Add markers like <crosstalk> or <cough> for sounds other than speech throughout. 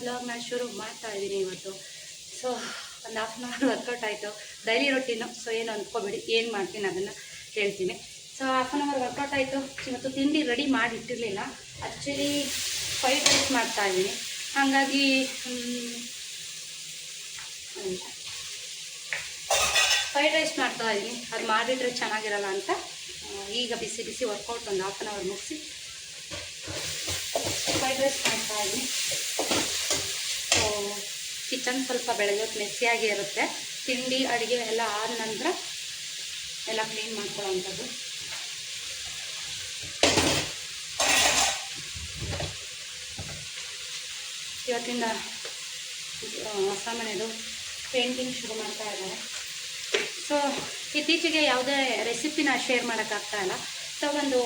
ಬ್ಲಾಗ್ನ ಶುರು ಮಾಡ್ತಾ ಇದ್ದೀನಿ ಇವತ್ತು. ಸೊ ಒಂದು ಹಾಫ್ ಆನ್ ಅವರ್ ವರ್ಕೌಟ್ ಆಯಿತು. ಡೈಲಿ ರೊಟೀನು ಸೊ ಏನು ಅಂದ್ಕೋಬೇಡಿ ಏನು ಮಾಡ್ತೀನಿ ಅದನ್ನು ಹೇಳ್ತೀನಿ so half an hour workout ಆಯಿತು. ಇವತ್ತು ತಿಂಡಿ ರೆಡಿ ಮಾಡಿ ಇಟ್ಟಿರಲಿಲ್ಲ ಆ್ಯಕ್ಚುಲಿ ಫ್ರೈಡ್ ರೈಸ್ ಮಾಡ್ತಾ ಇದ್ದೀನಿ. ಹಾಗಾಗಿ ಫ್ರೈಡ್ ರೈಸ್ ಮಾಡ್ತಾ ಇದ್ದೀನಿ. ಅದು ಮಾಡಿಟ್ರೆ ಚೆನ್ನಾಗಿರಲ್ಲ ಅಂತ. ಈಗ ಬಿಸಿ ಬಿಸಿ ವರ್ಕೌಟ್ ಒಂದು ಹಾಫ್ ಆನ್ ಅವರ್ ಮುಗಿಸಿ. ಫ್ರೈಡ್ ರೈಸ್ ಮಾಡ್ತಾ ಇದ್ದೀನಿ. ಕಿಚನ್ ಸ್ವಲ್ಪ ಬೆಳಗ್ಗೆ ಮೆಸ್ಸಿಯಾಗಿ ಇರುತ್ತೆ. ತಿಂಡಿ, ಅಡುಗೆ ಎಲ್ಲ ಆದ ನಂತರ ಎಲ್ಲ ಕ್ಲೀನ್ ಮಾಡ್ಕೊಳ್ಳೋವಂಥದ್ದು. ಇವತ್ತಿಂದ ಹೊಸ ಮನೆದು ಪೇಂಟಿಂಗ್ ಶುರು ಮಾಡ್ತಾ ಇದ್ದಾರೆ. ಸೊ ಇತ್ತೀಚೆಗೆ ಯಾವುದೇ ರೆಸಿಪಿನ ಶೇರ್ ಮಾಡೋಕ್ಕಾಗ್ತಾ ಇಲ್ಲ. ಸೊ ಒಂದು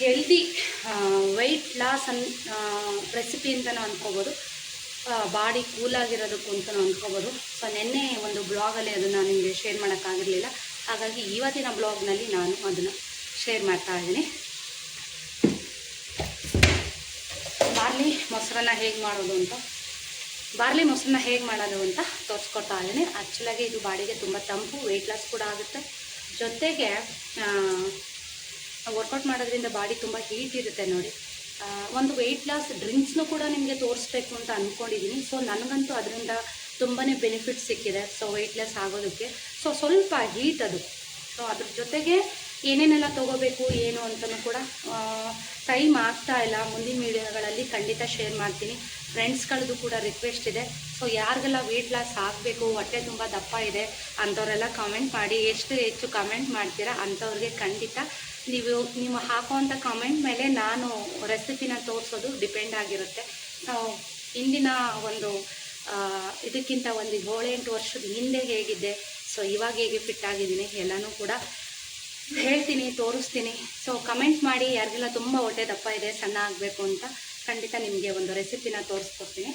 ಹೆಲ್ದಿ ವೆಯ್ಟ್ ಲಾಸ್ ಅನ್ ರೆಸಿಪಿ ಅಂತಲೂ ಅಂದ್ಕೋಬೋದು. ಬಾಡಿ ಕೂಲಾಗಿರೋದಕ್ಕೂ ನಾವು ಅಂದ್ಕೋಬೋದು ಸೊ ನಿನ್ನೆ ಒಂದು ಬ್ಲಾಗಲ್ಲಿ ಅದನ್ನು ನಿಮಗೆ ಶೇರ್ ಮಾಡೋಕ್ಕಾಗಿರಲಿಲ್ಲ. ಹಾಗಾಗಿ ಇವತ್ತಿನ ಬ್ಲಾಗ್ನಲ್ಲಿ ನಾನು ಅದನ್ನು ಶೇರ್ ಮಾಡ್ತಾ ಇದ್ದೀನಿ. ಬಾರ್ಲಿ ಮೊಸರನ್ನ ಹೇಗೆ ಮಾಡೋದು ಅಂತ. ಬಾರ್ಲಿ ಮೊಸರನ್ನ ಹೇಗೆ ಮಾಡೋದು ಅಂತ ತೋರಿಸ್ಕೊಡ್ತಾ ಇದ್ದೀನಿ. ಆ್ಯಕ್ಚುಲಾಗಿ ಇದು ಬಾಡಿಗೆ ತುಂಬ ತಂಪು ವೆಯ್ಟ್ ಲಾಸ್ ಕೂಡ ಆಗುತ್ತೆ. ಜೊತೆಗೆ ವರ್ಕೌಟ್ ಮಾಡೋದ್ರಿಂದ ಬಾಡಿ ತುಂಬ ಹೀಟ್ ಇರುತ್ತೆ ನೋಡಿ. ಒಂದು ವೆಯ್ಟ್ ಲಾಸ್ ಡ್ರಿಂಕ್ಸ್ನು ಕೂಡ ನಿಮಗೆ ತೋರಿಸ್ಬೇಕು ಅಂತ ಅಂದ್ಕೊಂಡಿದ್ದೀನಿ ಸೊ ನನಗಂತೂ ಅದರಿಂದ ತುಂಬಾ ಬೆನಿಫಿಟ್ ಸಿಕ್ಕಿದೆ. ಸೊ ವೆಯ್ಟ್ ಲಾಸ್ ಆಗೋದಕ್ಕೆ. ಸೊ ಸ್ವಲ್ಪ ಹೀಟ್ ಅದು. ಸೊ ಅದ್ರ ಜೊತೆಗೆ ಏನೇನೆಲ್ಲ ತೊಗೋಬೇಕು, ಏನು ಅಂತಲೂ ಕೂಡ ಟೈಮ್ ಆಗ್ತಾ ಇಲ್ಲ. ಮುಂದಿನ ವೀಡಿಯೋಗಳಲ್ಲಿ ಖಂಡಿತ ಶೇರ್ ಮಾಡ್ತೀನಿ. ಫ್ರೆಂಡ್ಸ್ಗಳದ್ದು ಕೂಡ ರಿಕ್ವೆಸ್ಟ್ ಇದೆ. ಸೊ ಯಾರಿಗೆಲ್ಲ ವೆಯ್ಟ್ ಲಾಸ್ ಆಗಬೇಕು, ಹೊಟ್ಟೆ ತುಂಬ ದಪ್ಪ ಇದೆ ಅಂಥವರೆಲ್ಲ ಕಮೆಂಟ್ ಮಾಡಿ. ಎಷ್ಟು ಹೆಚ್ಚು ಕಮೆಂಟ್ ಮಾಡ್ತೀರಾ ಅಂಥವ್ರಿಗೆ ಖಂಡಿತ ನೀವು ನೀವು ಹಾಕುವಂಥ ಕಾಮೆಂಟ್ ಮೇಲೆ ನಾನು ರೆಸಿಪಿನ ತೋರಿಸೋದು ಡಿಪೆಂಡ್ ಆಗಿರುತ್ತೆ. ನಾವು ಇಂದಿನ ಒಂದು ಇದಕ್ಕಿಂತ ಒಂದು ಏಳೆಂಟು ವರ್ಷದ ಹಿಂದೆ ಹೇಗಿದ್ದೆ ಸೊ ಇವಾಗ ಹೇಗೆ ಫಿಟ್ ಆಗಿದ್ದೀನಿ ಎಲ್ಲನೂ ಕೂಡ ಹೇಳ್ತೀನಿ, ತೋರಿಸ್ತೀನಿ. ಸೊ ಕಮೆಂಟ್ ಮಾಡಿ, ಯಾರಿಗೆಲ್ಲ ತುಂಬ ಹೊಟ್ಟೆ ದಪ್ಪ ಇದೆ, ಸಣ್ಣ ಆಗಬೇಕು ಅಂತ ಖಂಡಿತ ನಿಮಗೆ ಒಂದು ರೆಸಿಪಿನ ತೋರಿಸ್ಕೊಡ್ತೀನಿ.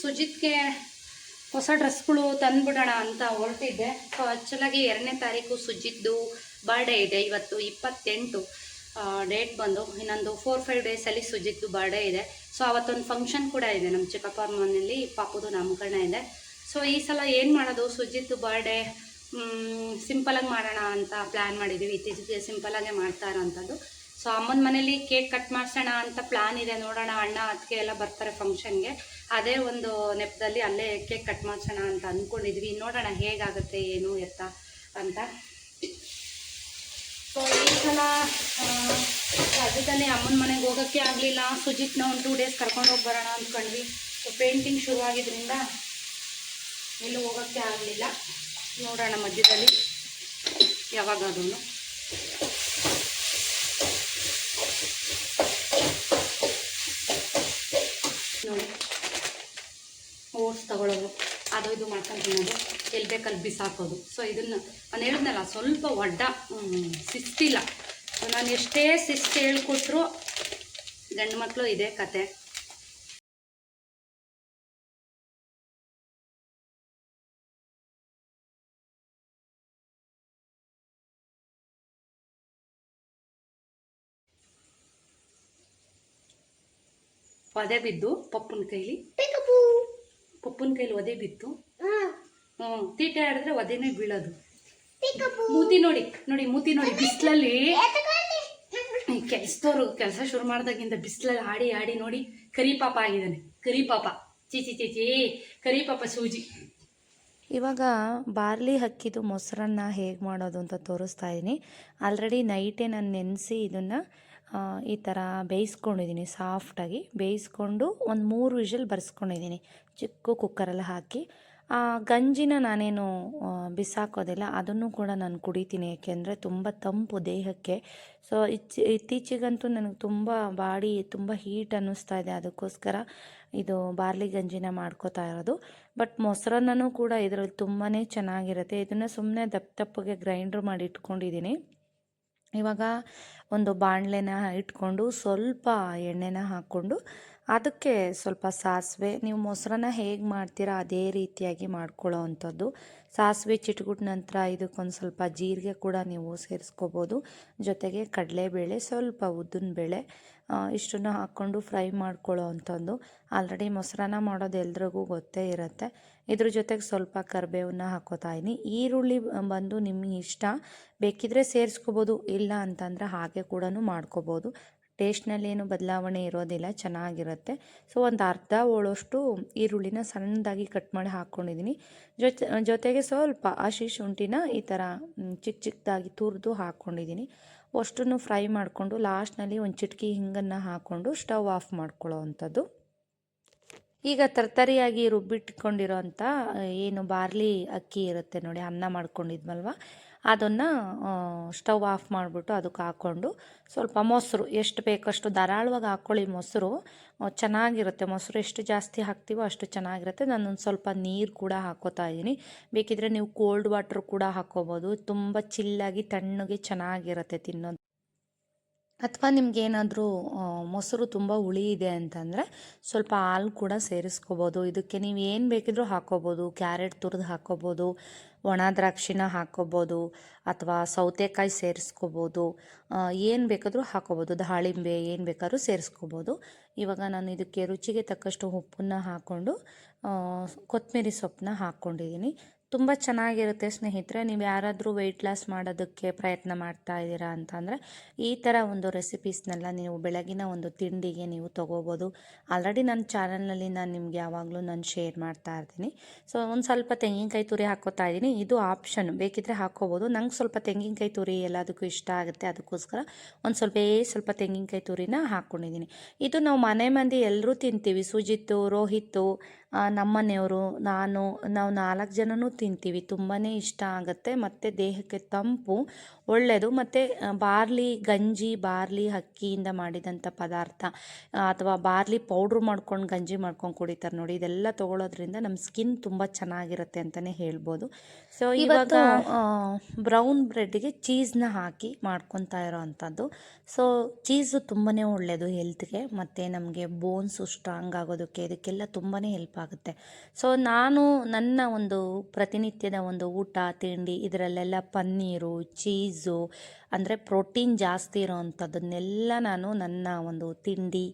ಸುಜಿತ್ಗೆ ಹೊಸ ಡ್ರೆಸ್ಗಳು ತಂದ್ಬಿಡೋಣ ಅಂತ ಹೊರಟಿದ್ದೆ. ಸೊ ಆ್ಯಕ್ಚುಲಾಗಿ ಎರಡನೇ ತಾರೀಕು ಸುಜಿದ್ದು ಬರ್ಡೇ ಇದೆ. ಇವತ್ತು ಇಪ್ಪತ್ತೆಂಟು ಡೇಟ್ ಬಂದು ಇನ್ನೊಂದು ಫೋರ್ ಫೈವ್ ಡೇಸಲ್ಲಿ ಸುಜಿದ್ದು ಬರ್ಡೇ ಇದೆ. ಸೊ ಅವತ್ತೊಂದು ಫಂಕ್ಷನ್ ಕೂಡ ಇದೆ ನಮ್ಮ ಚಿಕ್ಕಪ್ಪ ಮನೆಯಲ್ಲಿ ಪಾಪುದು ನಾಮಕರಣ ಇದೆ. ಸೊ ಈ ಸಲ ಏನು ಮಾಡೋದು? ಸುಜಿತ್ ಬರ್ಡೇ ಸಿಂಪಲಾಗಿ ಮಾಡೋಣ ಅಂತ ಪ್ಲ್ಯಾನ್ ಮಾಡಿದ್ದೀವಿ ಇತ್ತೀಚೆಗೆ ಸಿಂಪಲಾಗೆ ಮಾಡ್ತಾ ಇರೋವಂಥದ್ದು ಸೊ ಅಮ್ಮನ ಮನೇಲಿ ಕೇಕ್ ಕಟ್ ಮಾಡ್ಸೋಣ ಅಂತ ಪ್ಲಾನ್ ಇದೆ. ನೋಡೋಣ ಅಣ್ಣ ಅದಕ್ಕೆ ಎಲ್ಲ ಬರ್ತಾರೆ ಫಂಕ್ಷನ್ಗೆ ಅದೇ ಒಂದು ನೆಪದಲ್ಲಿ ಅಲ್ಲೇ ಕೇಕ್ ಕಟ್ ಮಾಡ್ಸೋಣ ಅಂತ ಅಂದ್ಕೊಂಡಿದ್ವಿ ನೋಡೋಣ ಹೇಗಾಗುತ್ತೆ, ಏನು, ಎತ್ತ ಅಂತ. ಸೊ ಈ ಸಲ ಅದಕ್ಕೇ ಅಮ್ಮನ ಮನೆಗೆ ಹೋಗೋಕ್ಕೆ ಆಗಲಿಲ್ಲ. ಸುಜಿತ್ನ ಒಂದು ಟೂ ಡೇಸ್ ಕರ್ಕೊಂಡು ಹೋಗಿ ಬರೋಣ ಅಂದ್ಕೊಂಡ್ವಿ ಸೊ ಪೇಂಟಿಂಗ್ ಶುರುವಾಗಿದ್ದರಿಂದ ಎಲ್ಲೂ ಹೋಗೋಕ್ಕೆ ಆಗಲಿಲ್ಲ. ನೋಡೋಣ ಮಧ್ಯದಲ್ಲಿ ಯಾವಾಗಾದ್ರೂ ನೋಡಿ ಓಟ್ಸ್ ತಗೊಳ್ಳೋದು ಅದು ಇದು ಮಾಡ್ಕೊಂಡು ತಿನ್ನೋದು ಎಲ್ಲಿ ಬೇಕಲ್ಲಿ ಬಿಸಾಕೋದು. ಸೊ ಇದನ್ನು ನಾನು ಹೇಳಿದ್ನಲ್ಲ ಸ್ವಲ್ಪ ಒಡ್ಡ ಹ್ಮ್, ಶಿಸ್ತಿಲ್ಲ. ಸೊ ನಾನು ಎಷ್ಟೇ ಶಿಸ್ತು ಹೇಳ್ಕೊಟ್ರು ಗಂಡು ಮಕ್ಕಳು ಇದೆ ಕತೆ. ಪದೇ ಬಿದ್ದು ಪಪ್ಪನ ಕೈಲಿ ಪಪ್ಪನ ಕೈಲಿ ಒದೆ ಬಿತ್ತು. ಹ್ಞೂ ತೀಟೆ ಆಡಿದ್ರೆ ಒದೆನೇ ಬೀಳೋದು. ಮೂತಿ ನೋಡಿ ನೋಡಿ ಮೂತಿ ನೋಡಿ ಬಿಸಿಲಲ್ಲಿ. ಕೆಲಸದವ್ರು ಕೆಲಸ ಶುರು ಮಾಡ್ದಾಗಿಂದ ಬಿಸಿಲಲ್ಲಿ ಆಡಿ ಆಡಿ ನೋಡಿ ಕರಿ ಪಾಪ ಆಗಿದ್ದಾನೆ. ಕರಿ ಪಾಪ ಚೀಚಿ ಚೀಚಿ ಕರಿ ಪಾಪ ಸೂಜಿ. ಇವಾಗ ಬಾರ್ಲಿ ಹಕ್ಕಿದು ಮೊಸರನ್ನ ಹೇಗೆ ಮಾಡೋದು ಅಂತ ತೋರಿಸ್ತಾ ಇದ್ದೀನಿ ಆಲ್ರೆಡಿ ನೈಟೇ ನಾನು ನೆನೆಸಿ ಇದನ್ನು ಈ ಥರ ಬೇಯಿಸ್ಕೊಂಡಿದ್ದೀನಿ ಸಾಫ್ಟಾಗಿ ಬೇಯಿಸ್ಕೊಂಡು ಒಂದು ಮೂರು ವಿಷಲ್ ಬರ್ಸ್ಕೊಂಡಿದ್ದೀನಿ, ಚಿಕ್ಕ ಕುಕ್ಕರಲ್ಲಿ ಹಾಕಿ. ಆ, ಗಂಜಿನ ನಾನೇನು ಬಿಸಾಕೋದಿಲ್ಲ, ಅದನ್ನು ಕೂಡ ನಾನು ಕುಡಿತೀನಿ ಏಕೆಂದರೆ ತುಂಬ ತಂಪು ದೇಹಕ್ಕೆ. ಸೊ ಇಚ್, ಇತ್ತೀಚೆಗಂತೂ ನನಗೆ ತುಂಬ ಬಾಡಿ ತುಂಬ ಹೀಟ್ ಅನ್ನಿಸ್ತಾ ಇದೆ, ಅದಕ್ಕೋಸ್ಕರ ಇದು ಬಾರ್ಲಿ ಗಂಜಿನ ಮಾಡ್ಕೋತಾ ಇರೋದು. ಬಟ್ ಮೊಸರನ್ನೂ ಕೂಡ ಇದರಲ್ಲಿ ತುಂಬಾ ಚೆನ್ನಾಗಿರುತ್ತೆ. ಇದನ್ನು ಸುಮ್ಮನೆ ದಪ್ಪ ದಪ್ಪಗೆ ಗ್ರೈಂಡ್ರ್ ಮಾಡಿ ಇಟ್ಕೊಂಡಿದ್ದೀನಿ. ಇವಾಗ ಒಂದು ಬಾಣಲೆನ ಇಟ್ಕೊಂಡು ಸ್ವಲ್ಪ ಎಣ್ಣೆನ ಹಾಕ್ಕೊಂಡು ಅದಕ್ಕೆ ಸ್ವಲ್ಪ ಸಾಸಿವೆ, ನೀವು ಮೊಸರನ್ನ ಹೇಗೆ ಮಾಡ್ತೀರಾ ಅದೇ ರೀತಿಯಾಗಿ ಮಾಡ್ಕೊಳ್ಳೋ ಅಂಥದ್ದು. ಸಾಸಿವೆ ಚಿಟ್ಗುಟ್ ನಂತರ ಇದಕ್ಕೊಂದು ಸ್ವಲ್ಪ ಜೀರಿಗೆ ಕೂಡ ನೀವು ಸೇರಿಸ್ಕೋಬೋದು. ಜೊತೆಗೆ ಕಡಲೆಬೇಳೆ, ಸ್ವಲ್ಪ ಉದ್ದಿನ ಬೇಳೆ ಇಷ್ಟನ್ನು ಹಾಕ್ಕೊಂಡು ಫ್ರೈ ಮಾಡ್ಕೊಳ್ಳೋ ಅಂಥದ್ದು. ಆಲ್ರೆಡಿ ಮೊಸರನ್ನ ಮಾಡೋದು ಎಲ್ರಿಗೂ ಗೊತ್ತೇ ಇರುತ್ತೆ. ಇದ್ರ ಜೊತೆಗೆ ಸ್ವಲ್ಪ ಕರಿಬೇವನ್ನ ಹಾಕೋತಾ ಇದ್ದೀನಿ ಈರುಳ್ಳಿ ಬಂದು ನಿಮಗೆ ಇಷ್ಟ. ಬೇಕಿದ್ರೆ ಸೇರಿಸ್ಕೋಬೋದು, ಇಲ್ಲ ಅಂತಂದರೆ ಹಾಗೆ ಕೂಡ ಮಾಡ್ಕೋಬೋದು. ಟೇಸ್ಟ್ನಲ್ಲಿ ಏನು ಬದಲಾವಣೆ ಇರೋದಿಲ್ಲ, ಚೆನ್ನಾಗಿರುತ್ತೆ. ಸೊ, ಒಂದು ಅರ್ಧ ಹೋಳಷ್ಟು ಈರುಳ್ಳಿನ ಸಣ್ಣದಾಗಿ ಕಟ್ ಮಾಡಿ ಹಾಕ್ಕೊಂಡಿದ್ದೀನಿ. ಜೊತೆ, ಜೊತೆಗೆ ಸ್ವಲ್ಪ ಹಸಿ ಶುಂಠಿನ ಈ ಥರ ಚಿಕ್ಕ ಚಿಕ್ಕದಾಗಿ ತುರಿದು ಹಾಕ್ಕೊಂಡಿದ್ದೀನಿ. ಅಷ್ಟನ್ನು ಫ್ರೈ ಮಾಡಿಕೊಂಡು ಲಾಸ್ಟ್ನಲ್ಲಿ ಒಂದು ಚಿಟಕಿ ಹಿಂಗನ್ನು ಹಾಕ್ಕೊಂಡು ಸ್ಟವ್ ಆಫ್ ಮಾಡ್ಕೊಳ್ಳೋ ಅಂಥದ್ದು. ಈಗ ತರ್ತರಿಯಾಗಿ ರುಬ್ಬಿಟ್ಕೊಂಡಿರೋ ಅಂಥ, ಏನು ಬಾರ್ಲಿ ಅಕ್ಕಿ ಇರುತ್ತೆ ನೋಡಿ, ಅನ್ನ ಮಾಡ್ಕೊಂಡಿದ್ವಲ್ವ? ಅದನ್ನು ಸ್ಟವ್ ಆಫ್ ಮಾಡಿಬಿಟ್ಟು ಅದಕ್ಕೆ ಹಾಕ್ಕೊಂಡು ಸ್ವಲ್ಪ ಮೊಸರು, ಎಷ್ಟು ಬೇಕಷ್ಟು ಧಾರಾಳವಾಗಿ ಹಾಕ್ಕೊಳ್ಳಿ ಮೊಸರು. ಚೆನ್ನಾಗಿರುತ್ತೆ ಮೊಸರು, ಎಷ್ಟು ಜಾಸ್ತಿ ಹಾಕ್ತೀವೋ ಅಷ್ಟು ಚೆನ್ನಾಗಿರುತ್ತೆ. ನಾನೊಂದು ಸ್ವಲ್ಪ ನೀರು ಕೂಡ ಹಾಕೋತಾ ಇದ್ದೀನಿ. ಬೇಕಿದ್ರೆ ನೀವು ಕೋಲ್ಡ್ ವಾಟ್ರ್ ಕೂಡ ಹಾಕ್ಕೋಬೋದು. ತುಂಬ ಚಿಲ್ಲಾಗಿ ತಣ್ಣಗೆ ಚೆನ್ನಾಗಿರುತ್ತೆ ತಿನ್ನೋದು. ಅಥವಾ ನಿಮ್ಗೇನಾದರೂ ಮೊಸರು ತುಂಬ ಹುಳಿ ಇದೆ ಅಂತಂದರೆ ಸ್ವಲ್ಪ ಹಾಲು ಕೂಡ ಸೇರಿಸ್ಕೋಬೋದು. ಇದಕ್ಕೆ ನೀವು ಏನು ಬೇಕಿದ್ರೂ ಹಾಕ್ಕೋಬೋದು ಕ್ಯಾರೆಟ್ ತುರಿದು ಹಾಕ್ಕೋಬೋದು ಒಣ ದ್ರಾಕ್ಷಿನ ಹಾಕ್ಕೋಬೋದು ಅಥವಾ ಸೌತೆಕಾಯಿ ಸೇರಿಸ್ಕೋಬೋದು. ಏನು ಬೇಕಾದರೂ ಹಾಕ್ಕೋಬೋದು ದಾಳಿಂಬೆ ಏನು ಬೇಕಾದ್ರೂ ಸೇರಿಸ್ಕೋಬೋದು. ಇವಾಗ ನಾನು ಇದಕ್ಕೆ ರುಚಿಗೆ ತಕ್ಕಷ್ಟು ಉಪ್ಪನ್ನ ಹಾಕ್ಕೊಂಡು ಕೊತ್ತಂಬರಿ ಸೊಪ್ಪನ್ನ ಹಾಕ್ಕೊಂಡಿದ್ದೀನಿ ತುಂಬ ಚೆನ್ನಾಗಿರುತ್ತೆ ಸ್ನೇಹಿತರೆ. ನೀವು ಯಾರಾದರೂ ವೆಯ್ಟ್ ಲಾಸ್ ಮಾಡೋದಕ್ಕೆ ಪ್ರಯತ್ನ ಮಾಡ್ತಾ ಇದ್ದೀರಾ ಅಂತಂದರೆ, ಈ ಥರ ಒಂದು ರೆಸಿಪೀಸ್ನೆಲ್ಲ ನೀವು ಬೆಳಗಿನ ಒಂದು ತಿಂಡಿಗೆ ನೀವು ತೊಗೋಬೋದು. ಆಲ್ರೆಡಿ ನನ್ನ ಚಾನಲ್ನಲ್ಲಿ ನಾನು ನಿಮ್ಗೆ ಯಾವಾಗಲೂ ನಾನು ಶೇರ್ ಮಾಡ್ತಾ ಇರ್ತೀನಿ. ಸೊ ಒಂದು ಸ್ವಲ್ಪ ತೆಂಗಿನಕಾಯಿ ತುರಿ ಹಾಕೋತಾ ಇದ್ದೀನಿ. ಇದು ಆಪ್ಷನ್ ಬೇಕಿದ್ರೆ ಹಾಕ್ಕೋಬೋದು ನಂಗೆ ಸ್ವಲ್ಪ ತೆಂಗಿನಕಾಯಿ ತುರಿ ಎಲ್ಲದಕ್ಕೂ ಇಷ್ಟ ಆಗುತ್ತೆ. ಅದಕ್ಕೋಸ್ಕರ ಒಂದು ಸ್ವಲ್ಪ ಸ್ವಲ್ಪ ತೆಂಗಿನಕಾಯಿ ತುರಿನ ಹಾಕ್ಕೊಂಡಿದ್ದೀನಿ ಇದು ನಾವು ಮನೆ ಮಂದಿ ಎಲ್ಲರೂ ತಿಂತೀವಿ. ಸುಜಿತ್ತು, ರೋಹಿತ್ತು ನಮ್ಮನೆಯವರು ನಾನು ನಾವು ನಾಲ್ಕು ಜನನೂ ತಿಂತೀವಿ. ತುಂಬಾ ಇಷ್ಟ ಆಗುತ್ತೆ. ಮತ್ತು ದೇಹಕ್ಕೆ ತಂಪು ಒಳ್ಳೆಯದು ಮತ್ತು ಬಾರ್ಲಿ ಗಂಜಿ ಬಾರ್ಲಿ ಅಕ್ಕಿಯಿಂದ ಮಾಡಿದಂಥ ಪದಾರ್ಥ ಅಥವಾ ಬಾರ್ಲಿ ಪೌಡ್ರ್ ಮಾಡ್ಕೊಂಡು ಗಂಜಿ ಮಾಡ್ಕೊಂಡು ಕುಡಿತಾರೆ ನೋಡಿ. ಇದೆಲ್ಲ ತೊಗೊಳೋದ್ರಿಂದ ನಮ್ಮ ಸ್ಕಿನ್ ತುಂಬ ಚೆನ್ನಾಗಿರುತ್ತೆ ಅಂತಲೇ ಹೇಳ್ಬೋದು. ಸೊ ಇವಾಗ ಬ್ರೌನ್ ಬ್ರೆಡ್ಗೆ ಚೀಸ್ನ ಹಾಕಿ ಮಾಡ್ಕೊತಾ ಇರೋ ಅಂಥದ್ದು ಸೊ ಚೀಸು ತುಂಬಾ ಒಳ್ಳೆಯದು ಹೆಲ್ತ್ಗೆ ಮತ್ತು ನಮಗೆ ಬೋನ್ಸು ಸ್ಟ್ರಾಂಗ್ ಆಗೋದಕ್ಕೆ ಇದಕ್ಕೆಲ್ಲ ತುಂಬಾ ಹೆಲ್ಪ್ ಆಗುತ್ತೆ. ಸೊ ನಾನು ನನ್ನ ಒಂದು ಪ್ರತಿನಿತ್ಯದ ಒಂದು ಊಟ, ತಿಂಡಿ ಇದರಲ್ಲೆಲ್ಲ ಪನ್ನೀರು ಚೀಸು ಅಂದರೆ ಪ್ರೋಟೀನ್ ಜಾಸ್ತಿ ಇರೋ ಅಂಥದ್ದನ್ನೆಲ್ಲ ನಾನು ನನ್ನ ಒಂದು ತಿಂಡಿ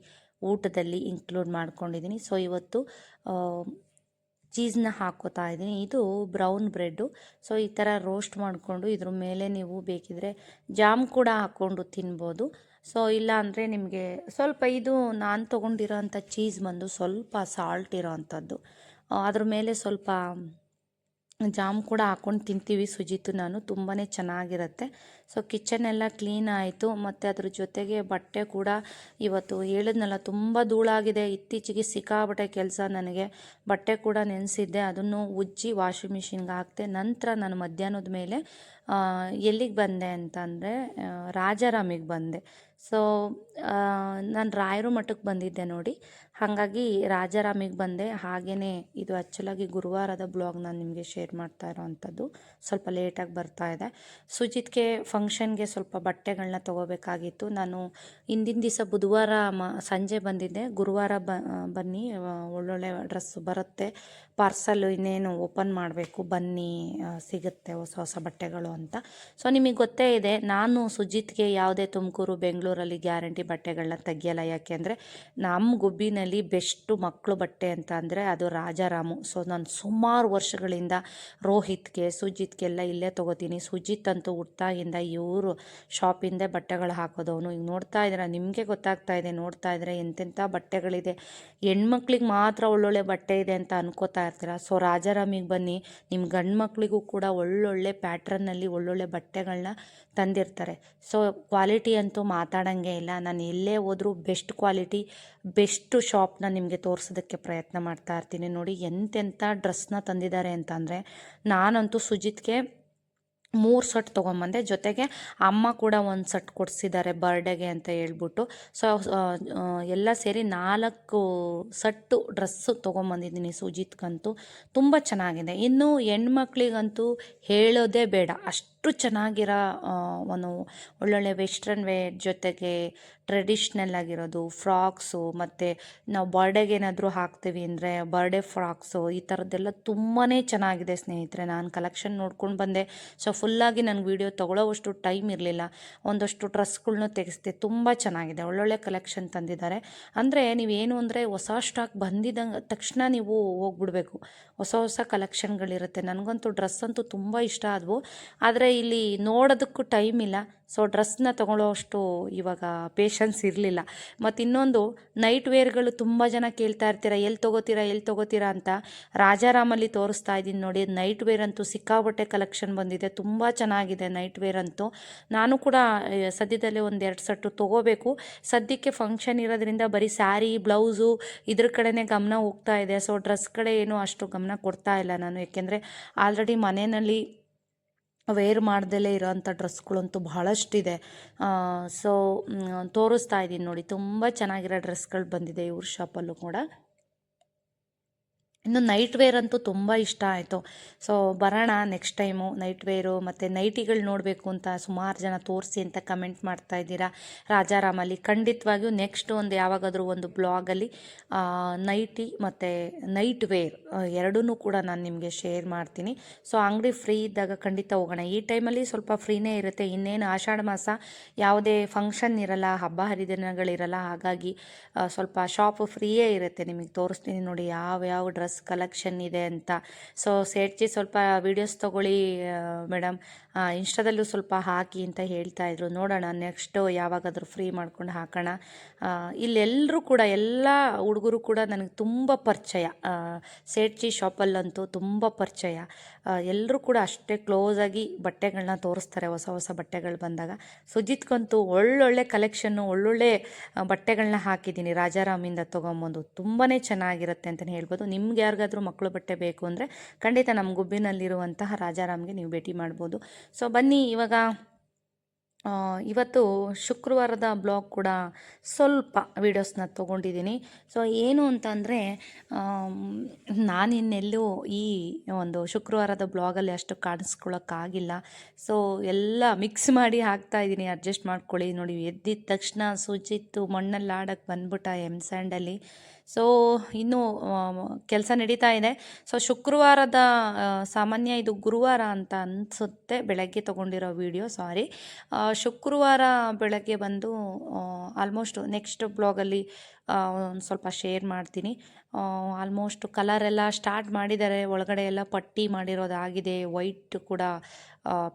ಊಟದಲ್ಲಿ ಇನ್ಕ್ಲೂಡ್ ಮಾಡ್ಕೊಂಡಿದ್ದೀನಿ. ಸೊ ಇವತ್ತು ಚೀಸ್ನ ಹಾಕ್ಕೋತಾ ಇದ್ದೀನಿ. ಇದು ಬ್ರೌನ್ ಬ್ರೆಡ್ಡು. ಸೊ, ಈ ಥರ ರೋಸ್ಟ್ ಮಾಡಿಕೊಂಡು ಇದ್ರ ಮೇಲೆ ನೀವು ಬೇಕಿದ್ರೆ ಜಾಮ್ ಕೂಡ ಹಾಕ್ಕೊಂಡು ತಿನ್ಬೋದು. ಸೊ, ಇಲ್ಲ ಅಂದರೆ ನಿಮಗೆ ಸ್ವಲ್ಪ ಇದು ನಾನು ತೊಗೊಂಡಿರೋ ಚೀಸ್ ಬಂದು ಸ್ವಲ್ಪ ಸಾಲ್ಟ್ ಇರೋ ಅಂಥದ್ದು ಅದ್ರ ಮೇಲೆ ಸ್ವಲ್ಪ ಜಾಮ್ ಕೂಡ ಹಾಕ್ಕೊಂಡು ತಿಂತೀವಿ ಸುಜಿತು ನಾನು ತುಂಬಾ ಚೆನ್ನಾಗಿರುತ್ತೆ. ಸೊ ಕಿಚನ್ ಎಲ್ಲ ಕ್ಲೀನ್ ಆಯಿತು. ಮತ್ತು ಅದ್ರ ಜೊತೆಗೆ ಬಟ್ಟೆ ಕೂಡ ಇವತ್ತು ಹೇಳಿದ್ನಲ್ಲ, ತುಂಬ ಧೂಳಾಗಿದೆ. ಇತ್ತೀಚೆಗೆ ಸಿಕ್ಕಾಬಟ್ಟೆ ಕೆಲಸ ನನಗೆ. ಬಟ್ಟೆ ಕೂಡ ನೆನೆಸಿದ್ದೆ. ಅದನ್ನು ಉಜ್ಜಿ ವಾಷಿಂಗ್ ಮಿಷಿನ್ಗೆ ಹಾಕ್ತೆ ನಂತರ ನಾನು ಮಧ್ಯಾಹ್ನದ ಮೇಲೆ ಎಲ್ಲಿಗೆ ಬಂದೆ ಅಂತಂದರೆ ರಾಜಾರಾಮಿಗೆ ಬಂದೆ. ಸೊ ನಾನು ರಾಯರು ಮಠಕ್ಕೆ ಬಂದಿದ್ದೆ ನೋಡಿ. ಹಾಗಾಗಿ ರಾಜಾರಾಮಿಗೆ ಬಂದೆ. ಹಾಗೇ ಇದು ಆ್ಯಕ್ಚುಲಾಗಿ ಗುರುವಾರದ ಬ್ಲಾಗ್ ನಾನು ನಿಮಗೆ ಶೇರ್ ಮಾಡ್ತಾ ಇರೋವಂಥದ್ದು. ಸ್ವಲ್ಪ ಲೇಟಾಗಿ ಬರ್ತಾ ಇದೆ. ಸುಜಿತ್ಗೆ ಫಂಕ್ಷನ್ಗೆ ಸ್ವಲ್ಪ ಬಟ್ಟೆಗಳನ್ನ ತೊಗೋಬೇಕಾಗಿತ್ತು. ನಾನು ಹಿಂದಿನ ದಿವಸ ಬುಧವಾರ ಮ, ಸಂಜೆ ಬಂದಿದ್ದೆ. ಗುರುವಾರ ಬ, ಬನ್ನಿ ಒಳ್ಳೊಳ್ಳೆ ಡ್ರೆಸ್ ಬರುತ್ತೆ. ಪಾರ್ಸಲ್ ಇನ್ನೇನು ಓಪನ್ ಮಾಡಬೇಕು. ಬನ್ನಿ ಸಿಗುತ್ತೆ ಹೊಸ ಹೊಸ ಬಟ್ಟೆಗಳು ಅಂತ. ಸೊ ನಿಮಗೆ ಗೊತ್ತೇ ಇದೆ. ನಾನು ಸುಜಿತ್ಗೆ ಯಾವುದೇ ತುಮಕೂರು ಬೆಂಗಳೂರಲ್ಲಿ ಗ್ಯಾರಂಟಿ ಬಟ್ಟೆಗಳನ್ನ ತೆಗಿಯಲ್ಲ ಯಾಕೆಂದರೆ ನಮ್ಮ ಗುಬ್ಬಿನಲ್ಲಿ ಬೆಸ್ಟು ಮಕ್ಕಳು ಬಟ್ಟೆ ಅಂತ ಅಂದರೆ ಅದು ರಾಜಾರಾಮು. ಸೊ ನಾನು ಸುಮಾರು ವರ್ಷಗಳಿಂದ ರೋಹಿತ್ಗೆ, ಸುಜಿತ್ಗೆಲ್ಲ ಇಲ್ಲೇ ತೊಗೋತೀನಿ. ಸುಜಿತ್ ಅಂತೂ ಹುಟ್ಟಾಗಿಂದ ಇವರು ಶಾಪಿಂದ ಬಟ್ಟೆಗಳು ಹಾಕೋದವನು ಈಗ ನೋಡ್ತಾ ಇದ್ರೆ ನಿಮಗೆ ಗೊತ್ತಾಗ್ತಾ ಇದೆ, ನೋಡ್ತಾ ಇದ್ರೆ ಎಂತೆಂಥ ಬಟ್ಟೆಗಳಿದೆ. ಹೆಣ್ಮಕ್ಳಿಗೆ ಮಾತ್ರ ಒಳ್ಳೊಳ್ಳೆ ಬಟ್ಟೆ ಇದೆ ಅಂತ ಅನ್ಕೋತಾ ಇರ್ತೀರ? ಸೊ ರಾಜಾರಾಮಿಗೆ ಬನ್ನಿ. ನಿಮ್ಮ ಗಂಡು ಮಕ್ಕಳಿಗೂ ಕೂಡ ಒಳ್ಳೊಳ್ಳೆ ಪ್ಯಾಟ್ರನ್ನಲ್ಲಿ ಒಳ್ಳೊಳ್ಳೆ ಬಟ್ಟೆಗಳನ್ನ ತಂದಿರ್ತಾರೆ. ಸೊ ಕ್ವಾಲಿಟಿ ಅಂತೂ ಮಾತಾಡೋಂಗೆ ಇಲ್ಲ. ನಾನು ಎಲ್ಲೇ ಹೋದರೂ ಬೆಸ್ಟ್ ಕ್ವಾಲಿಟಿ ಬೆಸ್ಟ್ ಶಾಪ್ನ ನಿಮಗೆ ತೋರಿಸೋದಕ್ಕೆ ಪ್ರಯತ್ನ ಮಾಡ್ತಾ ಇರ್ತೀನಿ. ನೋಡಿ, ಎಂತೆಂಥ ಡ್ರೆಸ್ನ ತಂದಿದ್ದಾರೆ ಅಂತಂದರೆ, ನಾನಂತೂ ಸುಜಿತ್ಗೆ ಮೂರು ಸೆಟ್ ತೊಗೊಂಬಂದೆ. ಜೊತೆಗೆ ಅಮ್ಮ ಕೂಡ ಒಂದು ಸೆಟ್ ಕೊಡಿಸಿದ್ದಾರೆ ಬರ್ಡೇಗೆ ಅಂತ ಹೇಳ್ಬಿಟ್ಟು. ಸೊ ಎಲ್ಲ ಸೇರಿ ನಾಲ್ಕು ಸೆಟ್ಟು ಡ್ರೆಸ್ಸು ತೊಗೊಂಬಂದಿದ್ದೀನಿ ಸುಜಿತ್ಗಂತೂ ತುಂಬ ಚೆನ್ನಾಗಿದೆ. ಇನ್ನು ಹೆಣ್ಮಕ್ಳಿಗಂತೂ ಹೇಳೋದೇ ಬೇಡ. ಅಷ್ಟು ಚೆನ್ನಾಗಿರೋ ಒಂದು ಒಳ್ಳೊಳ್ಳೆ ವೆಸ್ಟ್ರನ್ ವೇರ್ ಜೊತೆಗೆ ಟ್ರೆಡಿಷ್ನಲ್ ಆಗಿರೋದು ಫ್ರಾಕ್ಸು ಮತ್ತು ನಾವು ಬರ್ಡೇಗೆ ಏನಾದರೂ ಹಾಕ್ತೀವಿ ಅಂದರೆ ಬರ್ಡೇ ಫ್ರಾಕ್ಸು ಈ ಥರದ್ದೆಲ್ಲ ತುಂಬಾ ಚೆನ್ನಾಗಿದೆ ಸ್ನೇಹಿತರೆ. ನಾನು ಕಲೆಕ್ಷನ್ ನೋಡ್ಕೊಂಡು ಬಂದೆ. ಸೊ ಫುಲ್ಲಾಗಿ ನನಗೆ ವೀಡಿಯೋ ತೊಗೊಳ್ಳೋವಷ್ಟು ಟೈಮ್ ಇರಲಿಲ್ಲ. ಒಂದಷ್ಟು ಡ್ರೆಸ್ಗಳನ್ನೂ ತೆಗೆಸ್ದೆ. ತುಂಬ ಚೆನ್ನಾಗಿದೆ. ಒಳ್ಳೊಳ್ಳೆ ಕಲೆಕ್ಷನ್ ತಂದಿದ್ದಾರೆ. ಅಂದರೆ ನೀವೇನು ಅಂದರೆ ಹೊಸ ಸ್ಟಾಕ್ ಬಂದಿದ್ದಂಗೆ ತಕ್ಷಣ ನೀವು ಹೋಗ್ಬಿಡ್ಬೇಕು. ಹೊಸ ಹೊಸ ಕಲೆಕ್ಷನ್ಗಳಿರುತ್ತೆ ನನಗಂತೂ ಡ್ರೆಸ್ ಅಂತೂ ತುಂಬ ಇಷ್ಟ ಆದವು. ಆದರೆ ಇಲ್ಲಿ ನೋಡೋದಕ್ಕೂ ಟೈಮ್ ಇಲ್ಲ. ಸೊ ಡ್ರೆಸ್ನ ತೊಗೊಳ್ಳೋ ಅಷ್ಟು ಇವಾಗ ಪೇಷನ್ಸ್ ಇರಲಿಲ್ಲ. ಮತ್ತು ಇನ್ನೊಂದು ನೈಟ್ ವೇರ್ಗಳು ತುಂಬ ಜನ ಕೇಳ್ತಾ ಇರ್ತೀರ ಎಲ್ಲಿ ತೊಗೋತೀರಾ ಎಲ್ಲಿ ತೊಗೋತೀರಾ ಅಂತ ರಾಜಾರಾಮಲ್ಲಿ ತೋರಿಸ್ತಾ ಇದ್ದೀನಿ ನೋಡಿ. ನೈಟ್ ವೇರ್ ಅಂತೂ ಸಿಕ್ಕಾಬಟ್ಟೆ ಕಲೆಕ್ಷನ್ ಬಂದಿದೆ. ತುಂಬ ಚೆನ್ನಾಗಿದೆ ನೈಟ್ ವೇರ್ ಅಂತೂ. ನಾನು ಕೂಡ ಸದ್ಯದಲ್ಲೇ ಒಂದು ಎರಡು ಸಟ್ಟು ತೊಗೋಬೇಕು. ಸದ್ಯಕ್ಕೆ ಫಂಕ್ಷನ್ ಇರೋದ್ರಿಂದ ಬರೀ ಸ್ಯಾರಿ ಬ್ಲೌಸು ಇದ್ರ ಕಡೆನೇ ಗಮನ ಹೋಗ್ತಾ ಇದೆ. ಸೊ ಡ್ರೆಸ್ ಕಡೆ ಏನೂ ಅಷ್ಟು ಗಮನ ಕೊಡ್ತಾ ಇಲ್ಲ ನಾನು. ಯಾಕೆಂದರೆ ಆಲ್ರೆಡಿ ಮನೆಯಲ್ಲಿ ವೇರ್ ಮಾಡ್ದಲೇ ಇರೋವಂಥ ಡ್ರೆಸ್ಗಳಂತೂ ಬಹಳಷ್ಟಿದೆ. ಸೊ ತೋರಿಸ್ತಾ ಇದ್ದೀನಿ ನೋಡಿ. ತುಂಬ ಚೆನ್ನಾಗಿರೋ ಡ್ರೆಸ್ಗಳು ಬಂದಿದೆ ಇವ್ರ ಶಾಪಲ್ಲೂ ಕೂಡ. ಇನ್ನು ನೈಟ್ ವೇರ್ ಅಂತೂ ತುಂಬ ಇಷ್ಟ ಆಯಿತು. ಸೊ ಬರೋಣ ನೆಕ್ಸ್ಟ್ ಟೈಮು ನೈಟ್ ವೇರು ಮತ್ತು ನೈಟಿಗಳು ನೋಡಬೇಕು ಅಂತ ಸುಮಾರು ಜನ ತೋರಿಸಿ ಅಂತ ಕಮೆಂಟ್ ಮಾಡ್ತಾ ಇದ್ದೀರಾ. ರಾಜಾರಾಮಲ್ಲಿ ಖಂಡಿತವಾಗಿಯೂ ನೆಕ್ಸ್ಟ್ ಒಂದು ಯಾವಾಗಾದರೂ ಒಂದು ಬ್ಲಾಗಲ್ಲಿ ನೈಟಿ ಮತ್ತು ನೈಟ್ ವೇರ್ ಎರಡೂ ಕೂಡ ನಾನು ನಿಮಗೆ ಶೇರ್ ಮಾಡ್ತೀನಿ. ಸೊ ಅಂಗಡಿ ಫ್ರೀ ಇದ್ದಾಗ ಖಂಡಿತ ಹೋಗೋಣ. ಈ ಟೈಮಲ್ಲಿ ಸ್ವಲ್ಪ ಫ್ರೀನೇ ಇರುತ್ತೆ. ಇನ್ನೇನು ಆಷಾಢ ಮಾಸ ಯಾವುದೇ ಫಂಕ್ಷನ್ ಇರಲ್ಲ, ಹಬ್ಬ ಹರಿದಿನಗಳಿರಲ್ಲ, ಹಾಗಾಗಿ ಸ್ವಲ್ಪ ಶಾಪ್ ಫ್ರೀಯೇ ಇರುತ್ತೆ. ನಿಮಗೆ ತೋರಿಸ್ತೀನಿ ನೋಡಿ ಯಾವ ಯಾವ ಡ್ರೆಸ್ ಕಲೆಕ್ಷನ್ ಇದೆ ಅಂತ. ಸೊ ಸೇಟ್ಜಿ ಸ್ವಲ್ಪ ವೀಡಿಯೋಸ್ ತೊಗೊಳ್ಳಿ ಮೇಡಮ್ ಇನ್ಸ್ಟಾದಲ್ಲೂ ಸ್ವಲ್ಪ ಹಾಕಿ ಅಂತ ಹೇಳ್ತಾ ಇದ್ರು. ನೋಡೋಣ ನೆಕ್ಸ್ಟು ಯಾವಾಗಾದರೂ ಫ್ರೀ ಮಾಡ್ಕೊಂಡು ಹಾಕೋಣ. ಇಲ್ಲೆಲ್ಲರೂ ಕೂಡ, ಎಲ್ಲ ಹುಡುಗರು ಕೂಡ ನನಗೆ ತುಂಬ ಪರಿಚಯ. ಸೇಟ್ಜಿ ಶಾಪಲ್ಲಂತೂ ತುಂಬ ಪರಿಚಯ. ಎಲ್ಲರೂ ಕೂಡ ಅಷ್ಟೇ ಕ್ಲೋಸಾಗಿ ಬಟ್ಟೆಗಳನ್ನ ತೋರಿಸ್ತಾರೆ, ಹೊಸ ಹೊಸ ಬಟ್ಟೆಗಳು ಬಂದಾಗ. ಸುಜಿತ್ಗಂತೂ ಒಳ್ಳೊಳ್ಳೆ ಕಲೆಕ್ಷನ್ನು ಒಳ್ಳೊಳ್ಳೆ ಬಟ್ಟೆಗಳನ್ನ ಹಾಕಿದ್ದೀನಿ. ರಾಜಾರಾಮಿಂದ ತೊಗೊಂಬಂದು. ತುಂಬಾ ಚೆನ್ನಾಗಿರುತ್ತೆ ಅಂತಲೇ ಹೇಳ್ಬೋದು. ನಿಮ್ಗೆ ಯಾರಿಗಾದ್ರೂ ಮಕ್ಕಳು ಬಟ್ಟೆ ಬೇಕು ಅಂದರೆ ಖಂಡಿತ ನಮ್ಮ ಗುಬ್ಬಿನಲ್ಲಿರುವಂತಹ ರಾಜಾರಾಮ್ಗೆ ನೀವು ಭೇಟಿ ಮಾಡ್ಬೋದು. ಸೊ ಬನ್ನಿ, ಇವಾಗ ಇವತ್ತು ಶುಕ್ರವಾರದ ಬ್ಲಾಗ್ ಕೂಡ ಸ್ವಲ್ಪ ವೀಡಿಯೋಸ್ನ ತೊಗೊಂಡಿದ್ದೀನಿ. ಸೊ ಏನು ಅಂತ ಅಂದರೆ ನಾನಿನ್ನೆಲ್ಲೂ ಈ ಒಂದು ಶುಕ್ರವಾರದ ಬ್ಲಾಗಲ್ಲಿ ಅಷ್ಟು ಕಾಣಿಸ್ಕೊಳ್ಳೋಕ್ಕಾಗಿಲ್ಲ ಸೊ ಎಲ್ಲ ಮಿಕ್ಸ್ ಮಾಡಿ ಹಾಕ್ತಾ ಇದ್ದೀನಿ. ಅಡ್ಜಸ್ಟ್ ಮಾಡ್ಕೊಳ್ಳಿ. ನೋಡಿ, ಎದ್ದಿದ ತಕ್ಷಣ ಸುಚಿತ್ತು ಮಣ್ಣಲ್ಲಿ ಆಡೋಕ್ಕೆ ಬಂದ್ಬಿಟ್ಟ ಎಂ ಸ್ಯಾಂಡಲ್ಲಿ ಸೊ ಇನ್ನೂ ಕೆಲಸ ನಡೀತಾ ಇದೆ. ಸೊ ಶುಕ್ರವಾರದ ಸಾಮಾನ್ಯ ಇದು ಗುರುವಾರ ಅಂತ ಅನಿಸುತ್ತೆ ಬೆಳಗ್ಗೆ ತೊಗೊಂಡಿರೋ ವಿಡಿಯೋ ಸಾರಿ ಶುಕ್ರವಾರ ಬೆಳಗ್ಗೆ ಬಂದು ಆಲ್ಮೋಸ್ಟ್ ನೆಕ್ಸ್ಟ್ ಬ್ಲಾಗಲ್ಲಿ ಒಂದು ಸ್ವಲ್ಪ ಶೇರ್ ಮಾಡ್ತೀನಿ. ಆಲ್ಮೋಸ್ಟ್ ಕಲರ್ ಎಲ್ಲ ಸ್ಟಾರ್ಟ್ ಮಾಡಿದ್ದಾರೆ ಒಳಗಡೆ ಎಲ್ಲ ಪಟ್ಟಿ ಮಾಡಿರೋದಾಗಿದೆ ವೈಟ್ ಕೂಡ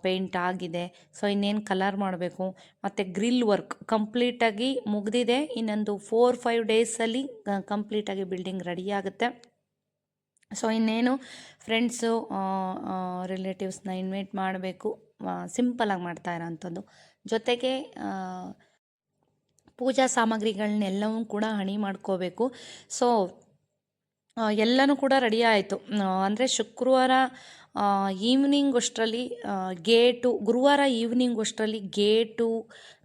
ಪೇಂಟ್ ಆಗಿದೆ. ಸೊ ಇನ್ನೇನು ಕಲರ್ ಮಾಡಬೇಕು? ಮತ್ತು ಗ್ರಿಲ್ ವರ್ಕ್ ಕಂಪ್ಲೀಟಾಗಿ ಮುಗಿದಿದೆ. ಇನ್ನೊಂದು ಫೋರ್ ಫೈವ್ ಡೇಸಲ್ಲಿ ಕಂಪ್ಲೀಟಾಗಿ ಬಿಲ್ಡಿಂಗ್ ರೆಡಿ ಆಗುತ್ತೆ. ಸೊ ಇನ್ನೇನು ಫ್ರೆಂಡ್ಸು ರಿಲೇಟಿವ್ಸ್ನ ಇನ್ವೈಟ್ ಮಾಡಬೇಕು. ಸಿಂಪಲಾಗಿ ಮಾಡ್ತಾ ಇರೋಂಥದ್ದು ಜೊತೆಗೆ ಪೂಜಾ ಸಾಮಗ್ರಿಗಳನ್ನೆಲ್ಲವೂ ಕೂಡ ಹಣಿ ಮಾಡ್ಕೋಬೇಕು. ಸೊ ಎಲ್ಲನೂ ಕೂಡ ರೆಡಿ ಆಯಿತು. ಅಂದರೆ ಶುಕ್ರವಾರ ಈವ್ನಿಂಗ್ ಅಷ್ಟರಲ್ಲಿ ಗೇಟು ಗುರುವಾರ ಈವ್ನಿಂಗ್ ಅಷ್ಟರಲ್ಲಿ ಗೇಟು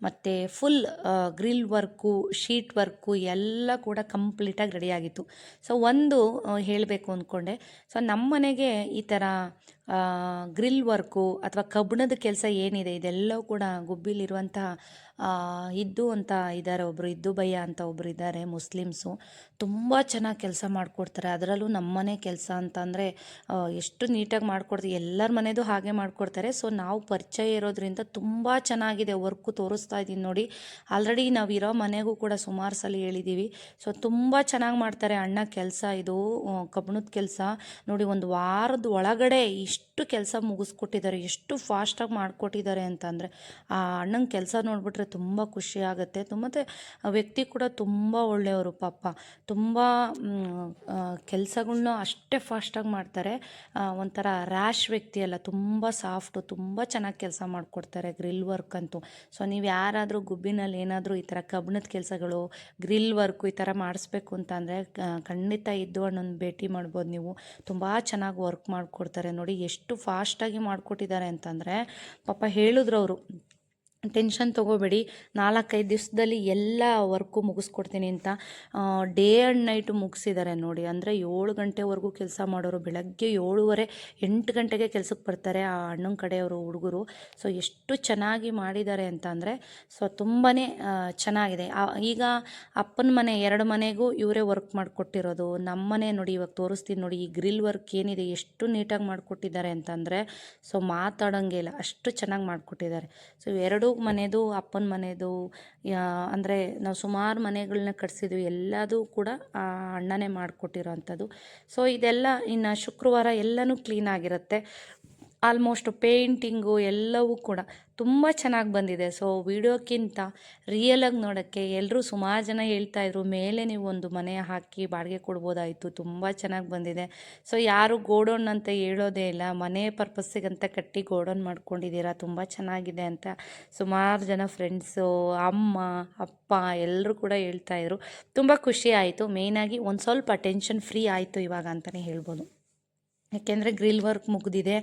ಮತ್ತು full grill work sheet work ಎಲ್ಲ ಕೂಡ ಕಂಪ್ಲೀಟಾಗಿ ರೆಡಿಯಾಗಿತ್ತು ಸೊ ಒಂದು ಹೇಳಬೇಕು ಅಂದ್ಕೊಂಡೆ ಸೊ ನಮ್ಮ ಮನೆಗೆ ಈ ಥರ ಗ್ರಿಲ್ ವರ್ಕು ಅಥವಾ ಕಬ್ಬಿಣದ ಕೆಲಸ ಏನಿದೆ, ಇದೆಲ್ಲವೂ ಕೂಡ ಗುಬ್ಬಿಲಿರುವಂತಹ ಇದ್ದು ಅಂತ ಇದ್ದಾರೆ ಒಬ್ಬರು ಇದ್ದು ಭಯ್ಯ ಅಂತ ಒಬ್ರು ಇದ್ದಾರೆ, ಮುಸ್ಲಿಮ್ಸು. ತುಂಬ ಚೆನ್ನಾಗಿ ಕೆಲಸ ಮಾಡಿಕೊಡ್ತಾರೆ. ಅದರಲ್ಲೂ ನಮ್ಮನೆ ಕೆಲಸ ಅಂತಂದರೆ ಎಷ್ಟು ನೀಟಾಗಿ ಮಾಡಿಕೊಡ್ತೀವಿ ಎಲ್ಲರ ಮನೆಯದು ಹಾಗೆ ಮಾಡಿಕೊಡ್ತಾರೆ. ಸೊ, ನಾವು ಪರಿಚಯ ಇರೋದ್ರಿಂದ ತುಂಬ ಚೆನ್ನಾಗಿದೆ ವರ್ಕು ತೋರಿಸ್ತಾ ಇದ್ದೀನಿ ನೋಡಿ. ಆಲ್ರೆಡಿ ನಾವು ಇರೋ ಮನೆಗೂ ಕೂಡ ಸುಮಾರು ಸಲ ಹೇಳಿದ್ದೀವಿ ಸೊ, ತುಂಬ ಚೆನ್ನಾಗಿ ಮಾಡ್ತಾರೆ. ಅಣ್ಣ ಕೆಲಸ ಇದು ಕಬ್ಬಣದ ಕೆಲಸ. ನೋಡಿ, ಒಂದು ವಾರದ ಒಳಗಡೆ ಇಷ್ಟು ಕೆಲಸ ಮುಗಿಸ್ಕೊಟ್ಟಿದ್ದಾರೆ. ಎಷ್ಟು ಫಾಸ್ಟಾಗಿ ಮಾಡಿಕೊಟ್ಟಿದ್ದಾರೆ ಅಂತಂದರೆ, ಆ ಅಣ್ಣನ ಕೆಲಸ ನೋಡಿಬಿಟ್ರೆ ತುಂಬ ಖುಷಿ ಆಗುತ್ತೆ. ಮತ್ತು ವ್ಯಕ್ತಿ ಕೂಡ ತುಂಬ ಒಳ್ಳೆಯವರು ಪಾಪ. ತುಂಬ ಕೆಲಸಗಳ್ನ ಅಷ್ಟೇ ಫಾಸ್ಟಾಗಿ ಮಾಡ್ತಾರೆ. ಒಂಥರ ರ್ಯಾಶ್ ವ್ಯಕ್ತಿ ಅಲ್ಲ. ತುಂಬ ಸಾಫ್ಟು ತುಂಬ ಚೆನ್ನಾಗಿ ಕೆಲಸ ಮಾಡಿಕೊಡ್ತಾರೆ ಗ್ರಿಲ್ ವರ್ಕ್ ಅಂತೂ. ಸೊ ನೀವು ಯಾರಾದರೂ ಗುಬ್ಬಿನಲ್ಲಿ ಏನಾದರೂ ಈ ಥರ ಕಬ್ಬಿಣದ ಕೆಲಸಗಳು ಗ್ರಿಲ್ ವರ್ಕು ಈ ಥರ ಮಾಡಿಸ್ಬೇಕು ಅಂತಂದರೆ ಖಂಡಿತ ಇದ್ದು ಅಣ್ಣನ ಭೇಟಿ ಮಾಡ್ಬೋದು ನೀವು. ತುಂಬ ಚೆನ್ನಾಗಿ ವರ್ಕ್ ಮಾಡಿಕೊಡ್ತಾರೆ. ನೋಡಿ, ಎಷ್ಟು ಫಾಸ್ಟಾಗಿ ಮಾಡಿಕೊಟ್ಟಿದ್ದಾರೆ ಅಂತಂದರೆ, ಪಾಪ ಹೇಳಿದ್ರು ಅವರು. ಟೆನ್ಷನ್ ತೊಗೋಬೇಡಿ. ನಾಲ್ಕೈದು ದಿವಸದಲ್ಲಿ ಎಲ್ಲ ವರ್ಕು ಮುಗಿಸ್ಕೊಡ್ತೀನಿ ಅಂತ ಡೇ ಆ್ಯಂಡ್ ನೈಟು ಮುಗಿಸಿದ್ದಾರೆ ನೋಡಿ. ಅಂದರೆ ಏಳು ಗಂಟೆವರೆಗೂ ಕೆಲಸ ಮಾಡೋರು ಬೆಳಗ್ಗೆ ಏಳುವರೆ ಎಂಟು ಗಂಟೆಗೆ ಕೆಲಸಕ್ಕೆ ಬರ್ತಾರೆ ಆ ಅಣ್ಣನ ಕಡೆಯವರು ಹುಡುಗರು. ಸೊ ಎಷ್ಟು ಚೆನ್ನಾಗಿ ಮಾಡಿದ್ದಾರೆ ಅಂತ ಅಂದರೆ ಸೊ ತುಂಬಾ ಚೆನ್ನಾಗಿದೆ. ಈಗ ಅಪ್ಪನ ಮನೆ, ಎರಡು ಮನೆಗೂ ಇವರೇ ವರ್ಕ್ ಮಾಡಿಕೊಟ್ಟಿರೋದು. ನಮ್ಮ ಮನೆ ನೋಡಿ ಇವಾಗ ತೋರಿಸ್ತೀನಿ ನೋಡಿ, ಈ ಗ್ರಿಲ್ ವರ್ಕ್ ಏನಿದೆ, ಎಷ್ಟು ನೀಟಾಗಿ ಮಾಡಿಕೊಟ್ಟಿದ್ದಾರೆ ಅಂತಂದರೆ ಸೊ ಮಾತಾಡೋಂಗೆ ಇಲ್ಲ. ಅಷ್ಟು ಚೆನ್ನಾಗಿ ಮಾಡಿಕೊಟ್ಟಿದ್ದಾರೆ. ಸೊ ಎರಡೂ ಮನೆದು, ಅಪ್ಪನ ಮನೆದು ಅಂದರೆ ನಾವು ಸುಮಾರು ಮನೆಗಳನ್ನ ಕಟ್ಸಿದ್ವಿ. ಎಲ್ಲದೂ ಕೂಡ ಅಣ್ಣನೇ ಮಾಡಿಕೊಟ್ಟಿರೋ ಅಂಥದ್ದು ಸೊ ಇದೆಲ್ಲ ಇನ್ನು ಶುಕ್ರವಾರ ಎಲ್ಲನೂ ಕ್ಲೀನ್ ಆಗಿರುತ್ತೆ. ಆಲ್ಮೋಸ್ಟ್ ಪೇಂಟಿಂಗು ಎಲ್ಲವೂ ಕೂಡ. ತುಂಬ ಚೆನ್ನಾಗಿ ಬಂದಿದೆ. ಸೊ ವಿಡಿಯೋಕ್ಕಿಂತ ರಿಯಲಾಗಿ ನೋಡೋಕ್ಕೆ ಎಲ್ಲರೂ ಸುಮಾರು ಜನ ಹೇಳ್ತಾಯಿದ್ರು ಮೇಲೆ ನೀವು ಒಂದು ಮನೆ ಹಾಕಿ ಬಾಡಿಗೆ ಕೊಡ್ಬೋದಾಯಿತು. ತುಂಬ ಚೆನ್ನಾಗಿ ಬಂದಿದೆ. ಸೊ ಯಾರು ಗೋಡೌನ್ ಅಂತ ಹೇಳೋದೇ ಇಲ್ಲ, ಮನೆ ಪರ್ಪಸ್ಸಿಗಂತ ಕಟ್ಟಿ ಗೋಡೌನ್ ಮಾಡ್ಕೊಂಡಿದ್ದೀರಾ? ತುಂಬ ಚೆನ್ನಾಗಿದೆ ಅಂತ ಸುಮಾರು ಜನ ಫ್ರೆಂಡ್ಸು ಅಮ್ಮ, ಅಪ್ಪ ಎಲ್ಲರೂ ಕೂಡ ಹೇಳ್ತಾಯಿದ್ರು ತುಂಬ ಖುಷಿ ಆಯಿತು. ಮೇಯ್ನಾಗಿ ಒಂದು ಸ್ವಲ್ಪ ಟೆನ್ಷನ್ ಫ್ರೀ ಆಯಿತು ಇವಾಗ ಅಂತಲೇ ಹೇಳ್ಬೋದು. ಯಾಕೆಂದರೆ ಗ್ರಿಲ್ ವರ್ಕ್ ಮುಗಿದಿದೆ,